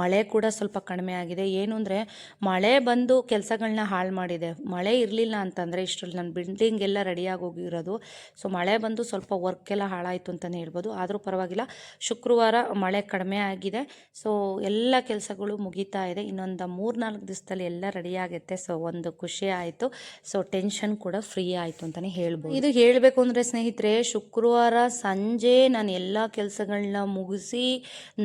ಮಳೆ ಕೂಡ ಸ್ವಲ್ಪ ಕಡಿಮೆ ಆಗಿದೆ. ಏನು ಅಂದರೆ ಮಳೆ ಬಂದು ಕೆಲಸಗಳನ್ನ ಹಾಳು ಮಾಡಿದೆ. ಮಳೆ ಇರಲಿಲ್ಲ ಅಂತಂದರೆ ಇಷ್ಟರಲ್ಲಿ ನನ್ನ ಬಿಲ್ಡಿಂಗ್ ಎಲ್ಲ ರೆಡಿಯಾಗಿ ಹೋಗಿರೋದು ಸೊ ಮಳೆ ಬಂದು ಸ್ವಲ್ಪ ವರ್ಕ್ ಎಲ್ಲ ಹಾಳಾಯಿತು ಅಂತಲೇ ಹೇಳ್ಬೋದು. ಆದರೂ ಪರವಾಗಿಲ್ಲ, ಶುಕ್ರವಾರ ಮಳೆ ಕಡಿಮೆ ಆಗಿದೆ. ಸೊ ಎಲ್ಲ ಕೆಲಸಗಳು ಮುಗೀತಾ ಇದೆ. ಇನ್ನೊಂದು ಮೂರು ನಾಲ್ಕು ದಿವಸದಲ್ಲಿ ಎಲ್ಲ ರೆಡಿಯಾಗುತ್ತೆ ಸೊ ಒಂದು ಖುಷಿ ಆಯಿತು. ಸೊ ಟೆನ್ಷನ್ ಕೂಡ ಫ್ರೀ ಆಯಿತು ಅಂತಲೇ ಹೇಳ್ಬೋದು. ಇದು ಹೇಳಬೇಕು ಅಂದರೆ ಸ್ನೇಹಿತರೆ, ಶುಕ್ರವಾರ ಸಂಜೆ ನಾನು ಎಲ್ಲ ಕೆಲಸಗಳನ್ನ ಮುಗಿಸಿ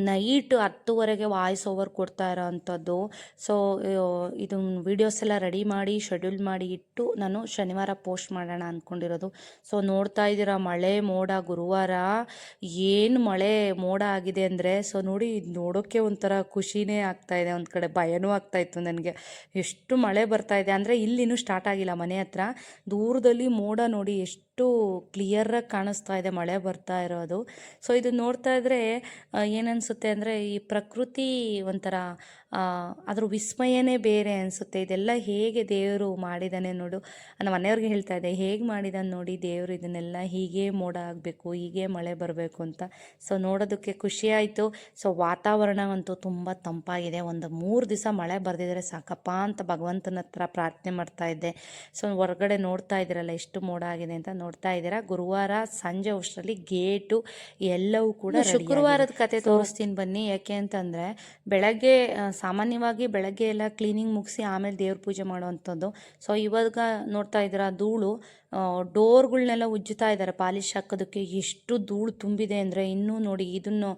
ನೈಟ್ ಹತ್ತುವರೆಗೆ ವಾಯ್ಸ್ ಓವರ್ ಕೊಡ್ತಾ ಇರೋ ಅಂಥದ್ದು. ಸೊ ಇದು ವೀಡಿಯೋಸ್ ಎಲ್ಲ ರೆಡಿ ಮಾಡಿ ಶೆಡ್ಯೂಲ್ ಮಾಡಿ ಇಟ್ಟು ನಾನು ಶನಿವಾರ ಪೋಸ್ಟ್ ಮಾಡೋಣ ಅಂದ್ಕೊಂಡಿರೋದು ಸೊ ನೋಡ್ತಾ ಇದ್ದೀರಾ, ಮಳೆ, ಮೋಡ, ಗುರುವಾರ? ಏನು ಮಳೆ, ಮೋಡ ಆಗಿದೆ ಅಂದರೆ ಸೊ ನೋಡಿ, ಇದು ನೋಡೋಕ್ಕೆ ಒಂಥರ ಖುಷಿನೇ ಆಗ್ತಾ ಇದೆ. ಒಂದು ಕಡೆ ಭಯನೂ ಆಗ್ತಾಯಿತ್ತು ನನಗೆ. ಎಷ್ಟು ಮಳೆ ಬರ್ತಾ ಇದೆ ಅಂದರೆ, ಇಲ್ಲಿನೂ ಸ್ಟಾರ್ಟ್ ಆಗಿಲ್ಲ ಮನೆ ಹತ್ರ. ದೂರದಲ್ಲಿ ಮೋಡ ನೋಡಿ ಎಷ್ಟು ಕ್ಲಿಯರಾಗಿ ಕಾಣಿಸ್ತಾ ಇದೆ, ಮಳೆ ಬರ್ತಾ ಇರೋದು. ಸೊ ಇದು ನೋಡ್ತಾ ಇದ್ರೆ ಏನನ್ಸುತ್ತೆ ಅಂದರೆ, ಈ ಪ್ರಕೃತಿ ಒಂಥರ ಅದ್ರ ವಿಸ್ಮಯನೇ ಬೇರೆ ಅನಿಸುತ್ತೆ. ಇದೆಲ್ಲ ಹೇಗೆ ದೇವರು ಮಾಡಿದಾನೆ ನೋಡು. ನಮ್ಮ ಮನೆಯವ್ರಿಗೆ ಹೇಳ್ತಾ ಇದ್ದೆ, ಹೇಗೆ ಮಾಡಿದಾನೆ ನೋಡಿ ದೇವರು ಇದನ್ನೆಲ್ಲ ಹೀಗೆ ಮೋಡ ಆಗಬೇಕು, ಹೀಗೆ ಮಳೆ ಬರಬೇಕು ಅಂತ. ಸೊ ನೋಡೋದಕ್ಕೆ ಖುಷಿ ಆಯಿತು. ಸೊ ವಾತಾವರಣ ಅಂತೂ ತುಂಬ ತಂಪಾಗಿದೆ. ಒಂದು ಮೂರು ದಿವಸ ಮಳೆ ಬರೆದಿದ್ರೆ ಸಾಕಪ್ಪ ಅಂತ ಭಗವಂತನ ಹತ್ರ ಪ್ರಾರ್ಥನೆ ಮಾಡ್ತಾ ಇದ್ದೆ. ಸೊ ಹೊರಗಡೆ ನೋಡ್ತಾ ಇದ್ದೀರಲ್ಲ, ಎಷ್ಟು ಮೋಡ ಆಗಿದೆ ಅಂತ ನೋಡ್ತಾ ಇದ್ದೀರಾ? ಗುರುವಾರ ಸಂಜೆ ಅಷ್ಟರಲ್ಲಿ ಗೇಟು ಎಲ್ಲವೂ ಕೂಡ ಶುಕ್ರವಾರದ ಕತೆ ತೋರಿಸ್ತೀನಿ ಬನ್ನಿ. ಯಾಕೆ ಅಂತಂದರೆ ಬೆಳಗ್ಗೆ ಸಾಮಾನ್ಯವಾಗಿ ಬೆಳಗ್ಗೆ ಎಲ್ಲ ಕ್ಲೀನಿಂಗ್ ಮುಗಿಸಿ ಆಮೇಲೆ ದೇವ್ರ ಪೂಜೆ ಮಾಡುವಂಥದ್ದು. ಸೊ ಇವಾಗ ನೋಡ್ತಾ ಇದ್ದೀರಾ ಧೂಳು. ಡೋರ್ಗಳ್ನೆಲ್ಲ ಉಜ್ಜುತ್ತಾ ಇದ್ದಾರೆ. ಪಾಲಿಶ್ ಹಾಕೋದಕ್ಕೆ ಎಷ್ಟು ಧೂಳು ತುಂಬಿದೆ ಅಂದರೆ ಇನ್ನೂ ನೋಡಿ ಇದನ್ನು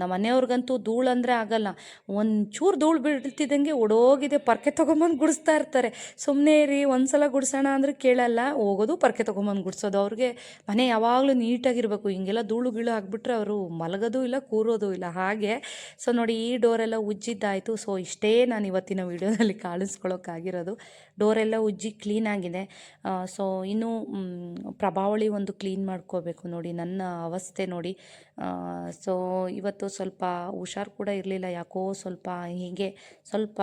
ನಮ್ಮ ಮನೆಯವ್ರಿಗಂತೂ ಧೂಳು ಅಂದರೆ ಆಗಲ್ಲ. ಒಂಚೂರು ಧೂಳು ಬೀಳ್ತಿದ್ದಂಗೆ ಒಡೋಗಿದೆ ಪರ್ಕೆ ತೊಗೊಂಬಂದು ಗುಡಿಸ್ತಾ ಇರ್ತಾರೆ. ಸುಮ್ಮನೆ ರೀ ಒಂದ್ಸಲ ಗುಡಿಸೋಣ ಅಂದರೆ ಕೇಳಲ್ಲ. ಹೋಗೋದು ಪರ್ಕೆ ತೊಗೊಂಬಂದು ಗುಡಿಸೋದು. ಅವ್ರಿಗೆ ಮನೆ ಯಾವಾಗಲೂ ನೀಟಾಗಿರಬೇಕು. ಹಿಂಗೆಲ್ಲ ಧೂಳು ಗೀಳು ಹಾಕ್ಬಿಟ್ರೆ ಅವರು ಮಲಗೋದು ಇಲ್ಲ, ಕೂರೋದು ಇಲ್ಲ. ಹಾಗೆ, ಸೊ ನೋಡಿ ಈ ಡೋರೆಲ್ಲ ಉಜ್ಜಿದ್ದಾಯಿತು. ಸೊ ಇಷ್ಟೇ ನಾನು ಇವತ್ತಿನ ವೀಡಿಯೋದಲ್ಲಿ ಕಾಣಿಸ್ಕೊಳ್ಳೋಕ್ಕಾಗಿರೋದು. ಡೋರೆಲ್ಲ ಉಜ್ಜಿ ಕ್ಲೀನಾಗಿದೆ ಸೊ ಇನ್ನೂ ಇನ್ನು ಪ್ರಭಾವಳಿ ಒಂದು ಕ್ಲೀನ್ ಮಾಡ್ಕೋಬೇಕು ನೋಡಿ, ನನ್ನ ಅವಸ್ಥೆ ನೋಡಿ. ಸೊ ಇವತ್ತು ಸ್ವಲ್ಪ ಹುಷಾರು ಕೂಡ ಇರಲಿಲ್ಲ, ಯಾಕೋ ಸ್ವಲ್ಪ ಹೀಗೆ ಸ್ವಲ್ಪ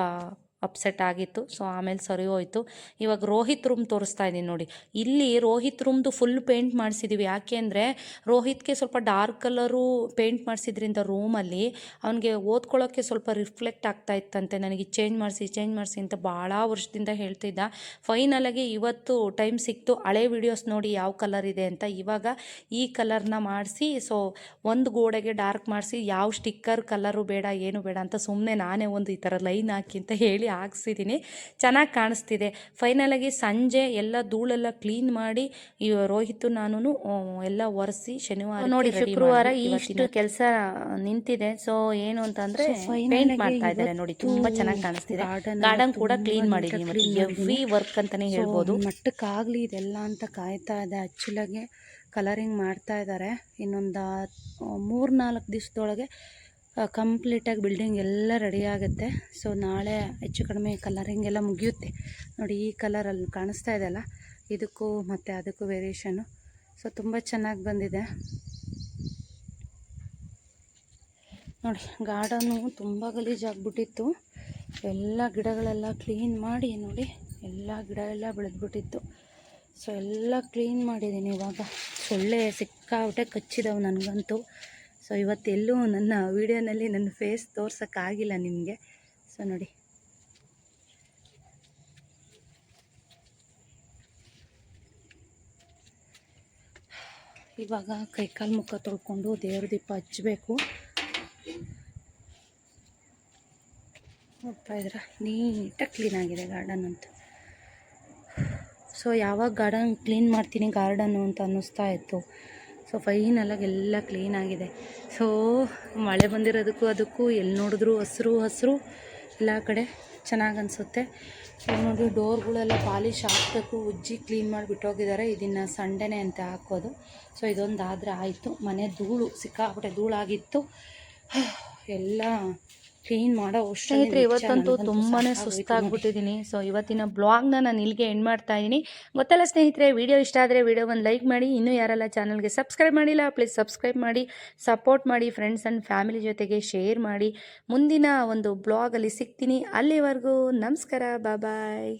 ಅಪ್ಸೆಟ್ ಆಗಿತ್ತು. ಸೊ ಆಮೇಲೆ ಸರಿ ಹೋಯಿತು. ಇವಾಗ ರೋಹಿತ್ ರೂಮ್ ತೋರಿಸ್ತಾ ಇದ್ದೀನಿ ನೋಡಿ. ಇಲ್ಲಿ ರೋಹಿತ್ ರೂಮ್ದು ಫುಲ್ ಪೇಂಟ್ ಮಾಡಿಸಿದ್ದೀವಿ ಯಾಕೆ ಅಂದರೆ ರೋಹಿತ್ಗೆ ಸ್ವಲ್ಪ ಡಾರ್ಕ್ ಕಲರು ಪೇಂಟ್ ಮಾಡಿಸಿದ್ರಿಂದ ರೂಮಲ್ಲಿ ಅವನಿಗೆ ಓದ್ಕೊಳ್ಳೋಕ್ಕೆ ಸ್ವಲ್ಪ ರಿಫ್ಲೆಕ್ಟ್ ಆಗ್ತಾ ಇತ್ತಂತೆ. ನನಗೆ ಚೇಂಜ್ ಮಾಡಿಸಿ ಚೇಂಜ್ ಮಾಡಿಸಿ ಅಂತ ಭಾಳ ವರ್ಷದಿಂದ ಹೇಳ್ತಿದ್ದ. ಫೈನಲಾಗಿ ಇವತ್ತು ಟೈಮ್ ಸಿಕ್ತು. ಹಳೆ ವಿಡಿಯೋಸ್ ನೋಡಿ ಯಾವ ಕಲರ್ ಇದೆ ಅಂತ. ಇವಾಗ ಈ ಕಲರ್ನ ಮಾಡಿಸಿ ಸೊ ಒಂದು ಗೋಡೆಗೆ ಡಾರ್ಕ್ ಮಾಡಿಸಿ, ಯಾವ ಸ್ಟಿಕ್ಕರ್ ಕಲರು ಬೇಡ, ಏನು ಬೇಡ ಅಂತ ಸುಮ್ಮನೆ ನಾನೇ ಒಂದು ಈ ಥರ ಲೈನ್ ಹಾಕಿ ಅಂತ ಹೇಳಿ ಹಾಕ್ಸಿದ್ದೀನಿ ಚೆನ್ನಾಗಿ ಕಾಣಿಸ್ತಿದೆ. ಫೈನಲಾಗಿ ಸಂಜೆ ಎಲ್ಲ ಧೂಳೆಲ್ಲ ಕ್ಲೀನ್ ಮಾಡಿ ಈ ರೋಹಿತ್ ನಾನು ಎಲ್ಲ ಒರೆಸಿ ಶನಿವಾರ ನೋಡಿ ಶುಕ್ರವಾರ ಇಷ್ಟು ಕೆಲಸ ನಿಂತಿದೆ. ಸೊ ಏನು ಅಂತಂದ್ರೆ ಪೇಂಟ್ ಮಾಡ್ತಾ ಇದ್ದಾರೆ ನೋಡಿ ತುಂಬಾ ಚೆನ್ನಾಗಿ ಕಾಣಿಸ್ತಿದೆ. ಗಾರ್ಡನ್ ಕೂಡ ಕ್ಲೀನ್ ಮಾಡಿದೀನಿ ಎವ್ರಿ ವರ್ಕ್ ಅಂತಾನೆ ಹೇಳ್ಬೋದು. ಮಟ್ಟಕ್ಕಾಗಲಿ ಇದೆಲ್ಲ ಅಂತ ಕಾಯ್ತಾ ಇದೆ. ಆ್ಯಕ್ಚುಲಾಗಿ ಕಲರಿಂಗ್ ಮಾಡ್ತಾ ಇದ್ದಾರೆ. ಇನ್ನೊಂದು ಮೂರು ನಾಲ್ಕು ದಿವಸದೊಳಗೆ ಕಂಪ್ಲೀಟಾಗಿ ಬಿಲ್ಡಿಂಗ್ ಎಲ್ಲ ರೆಡಿ ಆಗುತ್ತೆ. ಸೊ ನಾಳೆ ಹೆಚ್ಚು ಕಡಿಮೆ ಕಲರಿಂಗ್ ಎಲ್ಲ ಮುಗಿಯುತ್ತೆ. ನೋಡಿ, ಈ ಕಲರಲ್ಲಿ ಕಾಣಿಸ್ತಾ ಇದೆಯಲ್ಲ ಇದಕ್ಕೂ ಮತ್ತು ಅದಕ್ಕೂ ವೇರಿಯೇಷನು ಸೊ ತುಂಬ ಚೆನ್ನಾಗಿ ಬಂದಿದೆ. ನೋಡಿ ಗಾರ್ಡನ್ನು ತುಂಬ ಗಲೀಜಾಗ್ಬಿಟ್ಟಿತ್ತು. ಎಲ್ಲ ಗಿಡಗಳೆಲ್ಲ ಕ್ಲೀನ್ ಮಾಡಿ, ನೋಡಿ, ಎಲ್ಲ ಗಿಡ ಎಲ್ಲ ಬೆಳೆದ್ಬಿಟ್ಟಿತ್ತು. ಸೊ ಎಲ್ಲ ಕ್ಲೀನ್ ಮಾಡಿದ್ದೀನಿ ಇವಾಗ. ಸೊಳ್ಳೆ ಸಿಕ್ಕಾಬಿಟ್ಟೆ ಕಚ್ಚಿದವು ನನಗಂತೂ. ಸೊ ಇವತ್ತೆಲ್ಲೂ ನನ್ನ ವಿಡಿಯೋನಲ್ಲಿ ನನ್ನ ಫೇಸ್ ತೋರ್ಸೋಕ್ಕಾಗಿಲ್ಲ ನಿಮಗೆ. ಸೊ ನೋಡಿ. ಇವಾಗ ಕೈಕಾಲು ಮುಖ ತೊಳ್ಕೊಂಡು ದೇವ್ರ ದೀಪ ಹಚ್ಚಬೇಕು ನೋಡ್ತಾ ಇದ್ರೆ ನೀಟಾಗಿ ಕ್ಲೀನ್ ಆಗಿದೆ ಗಾರ್ಡನ್ ಅಂತ. ಸೊ ಯಾವಾಗ ಗಾರ್ಡನ್ ಕ್ಲೀನ್ ಮಾಡ್ತೀನಿ ಗಾರ್ಡನ್ನು ಅಂತ ಅನ್ನಿಸ್ತಾ ಇತ್ತು. ಸೊ ಫೈನಲಾಗಿ ಎಲ್ಲ ಕ್ಲೀನ್ ಆಗಿದೆ. ಸೊ ಮಳೆ ಬಂದಿರೋದಕ್ಕೂ ಅದಕ್ಕೂ ಎಲ್ಲಿ ನೋಡಿದ್ರು ಹಸಿರು ಹಸಿರು ಎಲ್ಲ ಕಡೆ ಚೆನ್ನಾಗಿ ಅನಿಸುತ್ತೆ. ನೋಡಿ, ಡೋರ್ಗಳೆಲ್ಲ ಪಾಲಿಶ್ ಹಾಕಬೇಕು ಉಜ್ಜಿ ಕ್ಲೀನ್ ಮಾಡಿಬಿಟ್ಟು ಬಿಟ್ಟೋಗಿದ್ದಾರೆ. ಇದನ್ನು ಸಂಡೆನೇ ಅಂತ ಹಾಕೋದು. ಸೊ ಇದೊಂದು ಆದರೆ ಆಯಿತು. ಮನೆ ಧೂಳು ಸಿಕ್ಕಾಪಟ್ಟೆ ಧೂಳಾಗಿತ್ತು. <sighs> ಎಲ್ಲ ಕ್ಲೀನ್ ಮಾಡೋ ಸ್ನೇಹಿತರೆ ಇವತ್ತಂತೂ ತುಂಬಾ ಸುಸ್ತಾಗ್ಬಿಟ್ಟಿದ್ದೀನಿ ಸೊ ಇವತ್ತಿನ ಬ್ಲಾಗ್ನ ನಾನು ಇಲ್ಲಿಗೆ ಎಂಡ್ ಮಾಡ್ತಾ ಇದ್ದೀನಿ ಗೊತ್ತಲ್ಲ ಸ್ನೇಹಿತರೆ ವಿಡಿಯೋ ಇಷ್ಟ ಆದರೆ ವಿಡಿಯೋ ಒಂದು ಲೈಕ್ ಮಾಡಿ. ಇನ್ನೂ ಯಾರೆಲ್ಲ ಚಾನಲ್ಗೆ ಸಬ್ಸ್ಕ್ರೈಬ್ ಮಾಡಿಲ್ಲ ಪ್ಲೀಸ್ ಸಬ್ಸ್ಕ್ರೈಬ್ ಮಾಡಿ. ಸಪೋರ್ಟ್ ಮಾಡಿ ಫ್ರೆಂಡ್ಸ್ ಆ್ಯಂಡ್ ಫ್ಯಾಮಿಲಿ ಜೊತೆಗೆ ಶೇರ್ ಮಾಡಿ. ಮುಂದಿನ ಒಂದು ಬ್ಲಾಗಲ್ಲಿ ಸಿಗ್ತೀನಿ. ಅಲ್ಲಿವರೆಗೂ ನಮಸ್ಕಾರ ಬಾಯ್